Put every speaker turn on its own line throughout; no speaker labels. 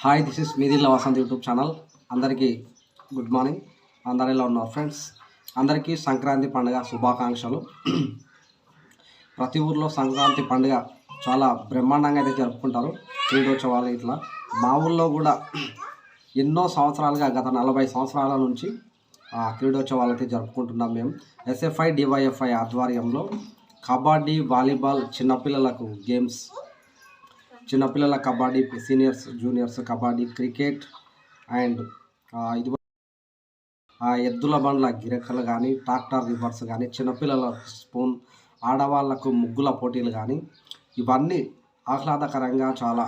Hi this is మీదిల్ల Vasanth YouTube channel అందరికీ good morning అందరు ఎలా ఉన్నారు ఫ్రెండ్స్ అందరికీ సంక్రాంతి పండుగ శుభాకాంక్షలు. ప్రతి ఊర్లో సంక్రాంతి పండుగ చాలా బ్రహ్మాండంగా అయితే జరుపుకుంటారు. క్రీడోత్సవాలు ఇట్లా. మా ఊళ్ళో కూడా ఎన్నో సంవత్సరాలుగా గత నలభై సంవత్సరాల నుంచి ఆ, క్రీడోత్సవాలు అయితే జరుపుకుంటున్నాం మేము. ఎస్ఎఫ్ఐ డివైఎఫ్ఐ ఆధ్వర్యంలో కబడ్డీ వాలీబాల్ చిన్నపిల్లలకు గేమ్స్ చిన్నపిల్లల kabaddi seniors juniors kabaddi cricket and ఇది ఎద్దుల బండ్ల గిరకలు కానీ ట్రాక్టర్ రివర్స్ కానీ చిన్నపిల్లల స్పూన్ ఆడవాళ్ళకు ముగ్గుల పోటీలు కానీ ఇవన్నీ ఆహ్లాదకరంగా చాలా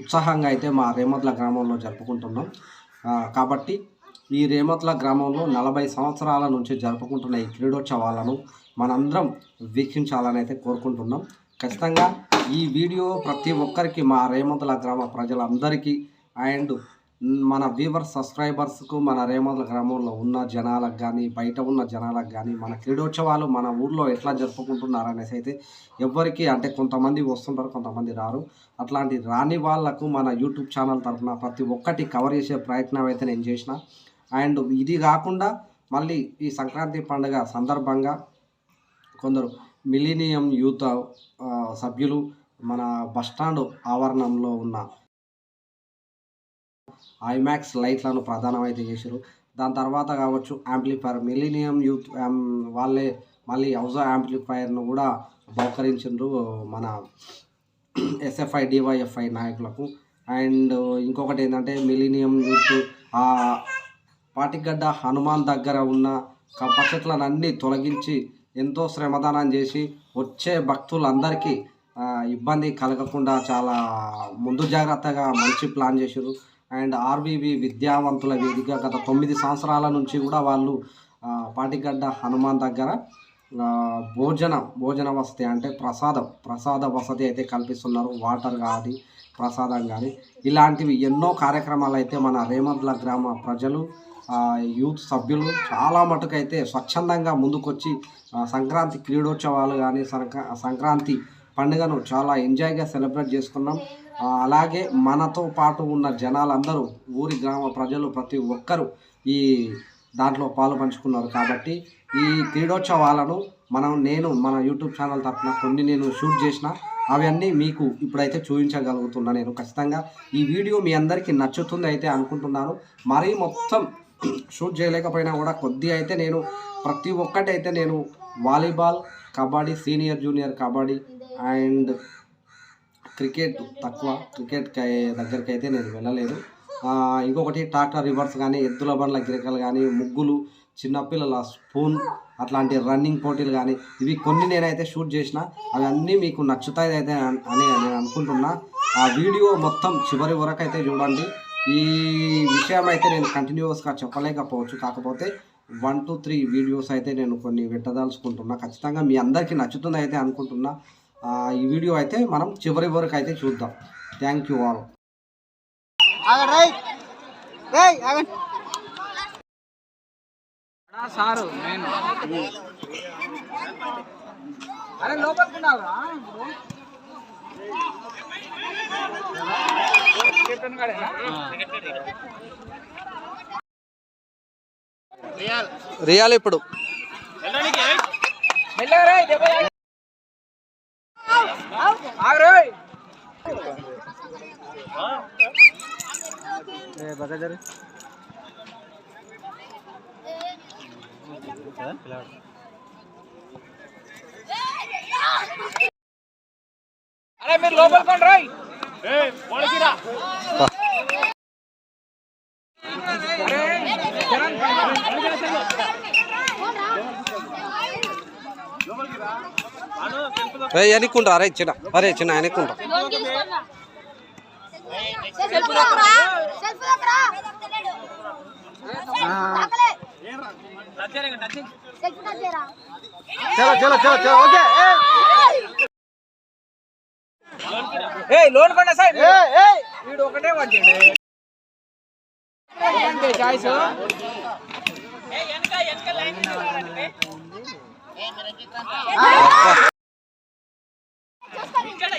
ఉత్సాహంగా అయితే మా రేమద్ల గ్రామంలో జరుపుకుంటున్నాం. కాబట్టి ఈ రేమత్ల గ్రామంలో నలభై సంవత్సరాల నుంచి జరుపుకుంటున్న ఈ క్రీడోత్సవాలను మనందరం వీక్షించాలని అయితే కోరుకుంటున్నాం. ఖచ్చితంగా ఈ వీడియో ప్రతి ఒక్కరికి మా రేమతుల గ్రామ ప్రజలందరికీ అండ్ మన వ్యూవర్ సబ్స్క్రైబర్స్కు మన రేమతుల గ్రామంలో ఉన్న జనాలకు కానీ బయట ఉన్న జనాలకు కానీ మన క్రీడోత్సవాలు మన ఊర్లో ఎట్లా జరుపుకుంటున్నారు అనేసి అయితే ఎవరికి అంటే కొంతమంది వస్తుంటారు కొంతమంది రారు. అట్లాంటి రాని వాళ్ళకు మన యూట్యూబ్ ఛానల్ తరఫున ప్రతి ఒక్కటి కవర్ చేసే ప్రయత్నం అయితే నేను చేసిన. అండ్ ఇది కాకుండా మళ్ళీ ఈ సంక్రాంతి పండుగ సందర్భంగా కొందరు మిలీనియం యూత్ సభ్యులు మన బస్టాండ్ ఆవరణంలో ఉన్న ఐమాక్స్ లైట్లను ప్రధానమైతే చేశారు దాని తర్వాత కావచ్చు యాంప్లిఫైర్ మిలీనియం యూత్ వాళ్ళే మళ్ళీ హౌజో యాంప్లిఫైర్ను కూడా బహుకరించారు మన ఎస్ఎఫ్ఐ డివైఎఫ్ఐ నాయకులకు. అండ్ ఇంకొకటి ఏంటంటే మిలీనియం యూత్ ఆ పాటిగడ్డ హనుమాన్ దగ్గర ఉన్న కప్ప తొలగించి ఎంతో శ్రమదానం చేసి వచ్చే భక్తులందరికీ ఇబ్బంది కలగకుండా చాలా ముందు జాగ్రత్తగా మంచి ప్లాన్ చేశారు. అండ్ ఆర్బీబీ విద్యావంతుల వేదిక గత తొమ్మిది సంవత్సరాల నుంచి కూడా వాళ్ళు పాటిగడ్డ హనుమాన్ దగ్గర భోజన భోజన వసతి అంటే ప్రసాదం ప్రసాద వసతి అయితే కల్పిస్తున్నారు. వాటర్ కానీ ప్రసాదం కానీ ఇలాంటివి ఎన్నో కార్యక్రమాలు అయితే మన రేమద్ల గ్రామ ప్రజలు యూత్ సభ్యులు చాలా మటుకైతే స్వచ్ఛందంగా ముందుకొచ్చి సంక్రాంతి క్రీడోత్సవాలు కానీ సంక్రా సంక్రాంతి పండుగను చాలా ఎంజాయ్గా సెలబ్రేట్ చేసుకున్నాం. అలాగే మనతో పాటు ఉన్న జనాలందరూ ఊరి గ్రామ ప్రజలు ప్రతి ఒక్కరూ ఈ దాంట్లో పాలు పంచుకున్నారు కాబట్టి ఈ క్రీడోత్సవాలను మనం నేను మన యూట్యూబ్ ఛానల్ తరఫున కొన్ని నేను షూట్ చేసిన అవన్నీ మీకు ఇప్పుడైతే చూపించగలుగుతున్నా నేను ఖచ్చితంగా. ఈ వీడియో మీ అందరికీ నచ్చుతుంది అయితే అనుకుంటున్నాను. మరీ మొత్తం షూట్ చేయలేకపోయినా కూడా కొద్ది అయితే నేను ప్రతి ఒక్కటి అయితే నేను volleyball kabaddi senior junior kabaddi and cricket తక్కువ క్రికెట్ దగ్గరికి అయితే నేను వెళ్ళలేదు. ఇంకొకటి ట్రాక్టర్ రివర్స్ కానీ ఎద్దుల బండ్ల గిరకలు కానీ ముగ్గులు చిన్నపిల్లల స్పూన్ అట్లాంటి రన్నింగ్ పోటీలు కానీ ఇవి కొన్ని నేనైతే షూట్ చేసిన. అవన్నీ మీకు నచ్చుతాయి అయితే అని నేను అనుకుంటున్నా. ఆ వీడియో మొత్తం చివరి వరకు అయితే చూడండి. ఈ విషయం అయితే నేను కంటిన్యూస్గా చెప్పలేకపోవచ్చు. కాకపోతే వన్ టూ త్రీ వీడియోస్ అయితే నేను కొన్ని పెట్టదలుచుకుంటున్నా. ఖచ్చితంగా మీ అందరికీ నచ్చుతుంది అయితే అనుకుంటున్నా. ఈ వీడియో అయితే మనం చివరి వరకు అయితే చూద్దాం. థ్యాంక్ యూ ఆల్
సారు నేను. అరే లోపలికి
రియాల్. ఇప్పుడు.
अरे मेरे लोबल कौन रही ए बोल गिरा लोबल गिरा
వెనక్కుంటా అరే చిన్న అరే చిన్న వెనక్కుంటా
చలో చలో చలో చలో ఓకే ఏ. లోన్ కొండ సార్ వీడు ఒకటే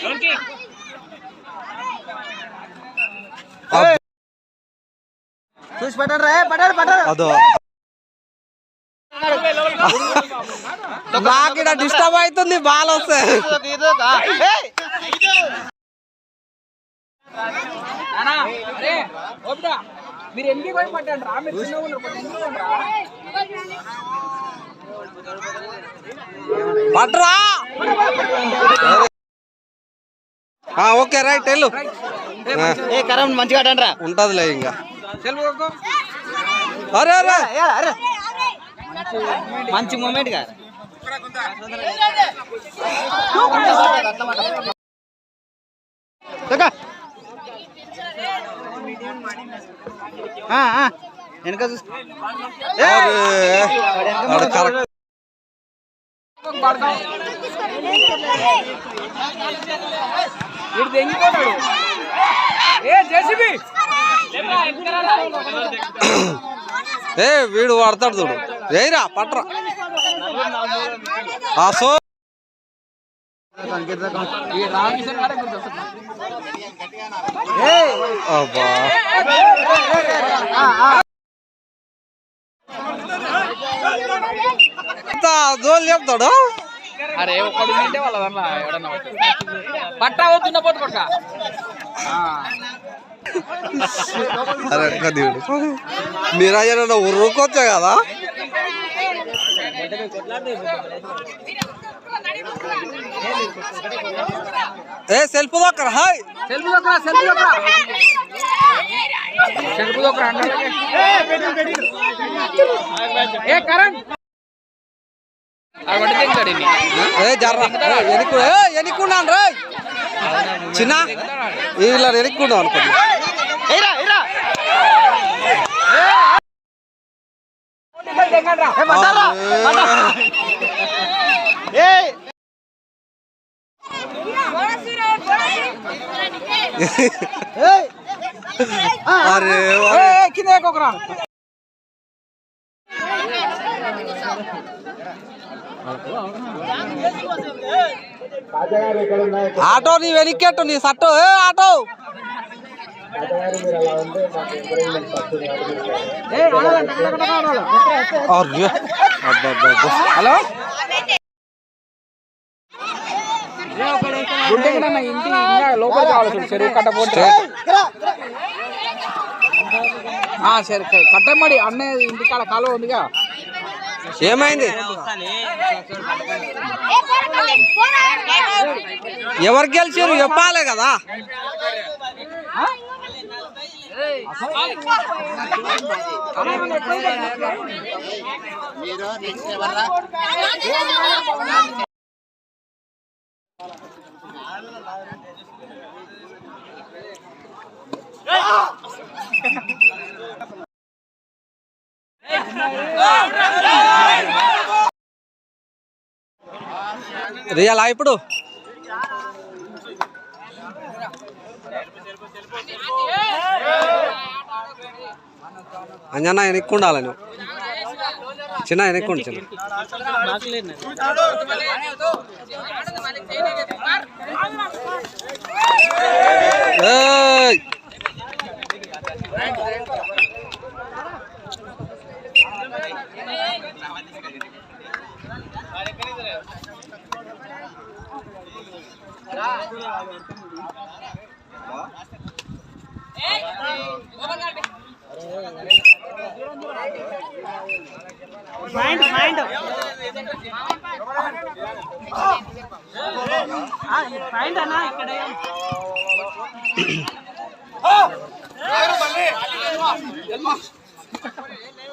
పట్టిండు చాయిస్
చూసుకోండి
అదో. నాకు ఇక్కడ డిస్టర్బ్ అవుతుంది బాల్ వస్తే.
మీరు పోయి పట్టండి రా మీరు ఉన్నారు కొంచెం
ఓకే రైట్ వెళ్ళు.
ఏ,
మంచిగా ఆడండి రా
ఉంటదిలే ఇంకా.
కొట్టుకో.
అరే అరే.
మంచి మూమెంట్గా. వెనక చూసుకో.
అరే. ఆడ కరెక్ట్.
పడతాం. వీడు తెంగిపోతాడు ఏ జేసీబీ!
ఏ వీడు వాడతాడు చూడు. ఏరా పట్రా. ఆ సో అబ్బా. జోలు చెప్తాడు?
అరే ఒక్కడు ఉంటే వాళ్ళ దాంట్లో ఎవడన్నా ఒకడు. పట్టా అవుతున్న పోతు కొడుక
అరే మీరాజన కదా? ఏ సెల్ఫ్ దొక్కర హాయ్.
సెల్ఫీ దొక్కరా సెల్ఫీ దొక్కరా. సెల్ఫీ దొక్కరా. ఏ కరణ్. అది పడితే తింటాడు ఇన్ని.
ఏ జర్ర. ఎనుకు ఏ ఎనుకున్నాను రా. చిన్న ఇలా ఎనుక్కున్నావు అనుకోండి. అరే
ఏ, ఏ, కింద
ఆటో నీ వెనక్కెట్టు నీ సట్టు. ఏ ఆటో!
హలో ఇంటి లోపల కావాలి చెరువు కట్ట సరే సరే. కట్టమ్మడి అన్నయ్య ఇంటికాడ కాలువ ఉందిగా.
ఏమైంది? ఎవరు గెలిచారు చెప్పాలి కదా. రియల్ ఇప్పుడు. అంజనా వెనక్కుండాలి నువ్వు చిన్న వెనక్కుండు చిన్న. ఏయ్! మైండ్ మైండ్
మైండ్ అన్నా ఇక్కడ మళ్ళీ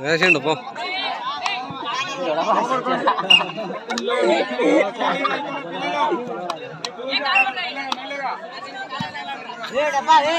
వేసిండు పో ఏ డబ్బా ఏ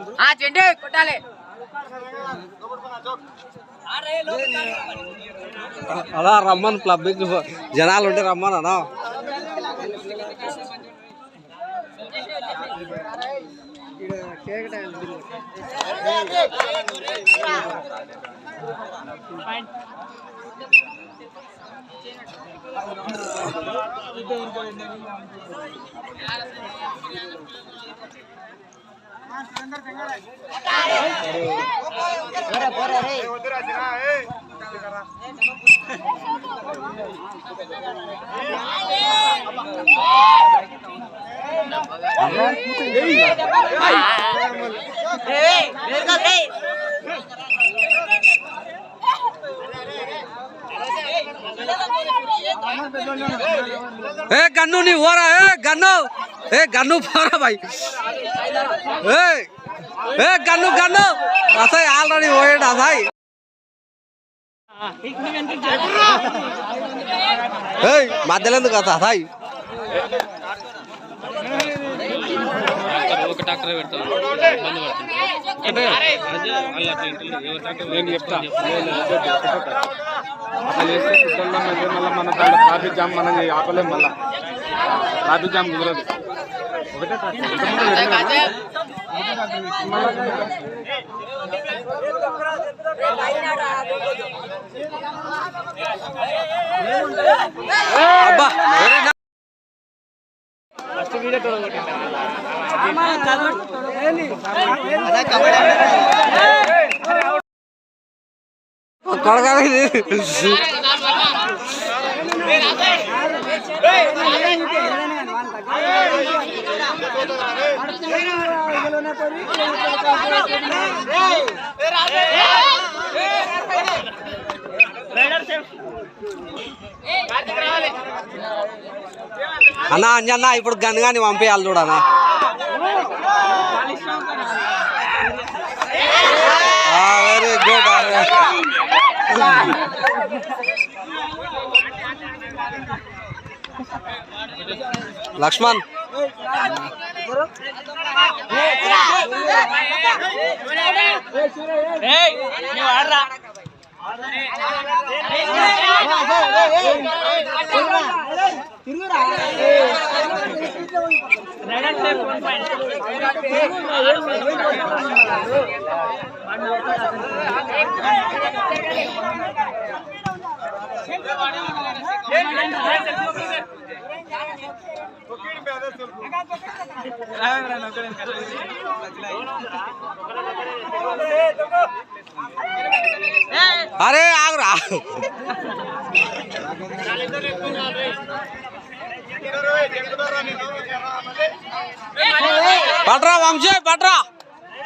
ఆ. ఆ కొట్టాలి
అలా రమ్మను పబ్లిక్ జనాలు ఉంటే రమ్మను అన్నా ఏ గన్ను నీ ఓరా ఏ గన్ను ఏ గన్ను పోరా భాయ్ ఏ ఏ గన్ను గన్ను అసాయి ఆల్రెడీ పోయాడు అసాయి ఏయ్ మధ్యలో ఎందుకు అసలు అసాయి
ఒక డాక్టర్ పెడతాం ఇబ్బంది పడుతుంది
నేను చెప్తా నేను చెప్తా. అట్లా చేస్తే సిద్ధంగా మళ్ళీ మళ్ళీ మన దాంట్లో ట్రాఫిక్ జామ్ మనం చేయ- ఆపలేం మళ్ళీ ట్రాఫిక్ జామ్ కుదరదు ఒకటే ట్రాఫిక్. ఇంతకుముందు జరిగినా
అబ్బా వెరీ నైస్. కొడకా ఇది. అన్నా అంజన్న ఇప్పుడు గన్గాని పంపేయాలి చూడనా వెరీ గుడ్ లక్ష్మణ్. నువ్వు ఆడరా అరే ఆగురా. బట్రా వంశీ
బట్రా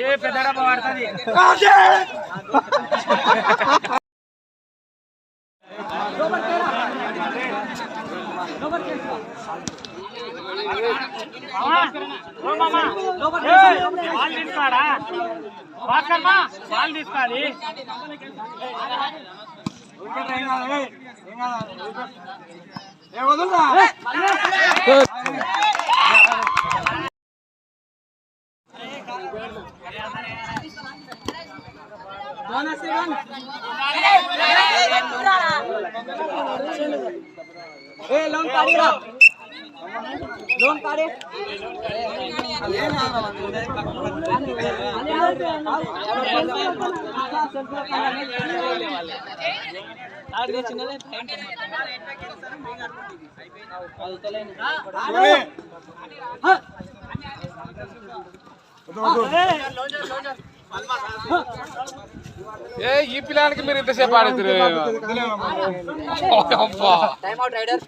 ఏ పెద్ద డబ్బా పడుతుంది వాళ్ళు తీసుకోడా భాస్కర్మా వాళ్ళు తీసుకోవాలి ఏ ए
लोन काढ़ी रा लोन काढ़े ये ना
आठ गो चिन्ह ले थैंक यू हाँ।
ఏ ఈ పిల్లానికి మీరు ఇంతసేపు ఆడుతురు అబ్బా.
టైం అవుట్ రైడర్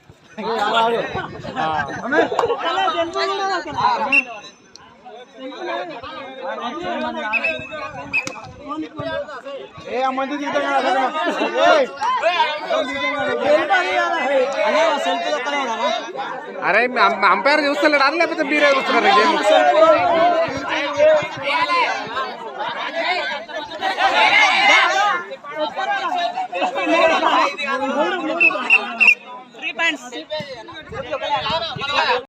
అరే అంపైర్ చూస్తలేడా లేకపోతే మీరే చూస్తున్నారు గేమ్ త్రీ పాయింట్స్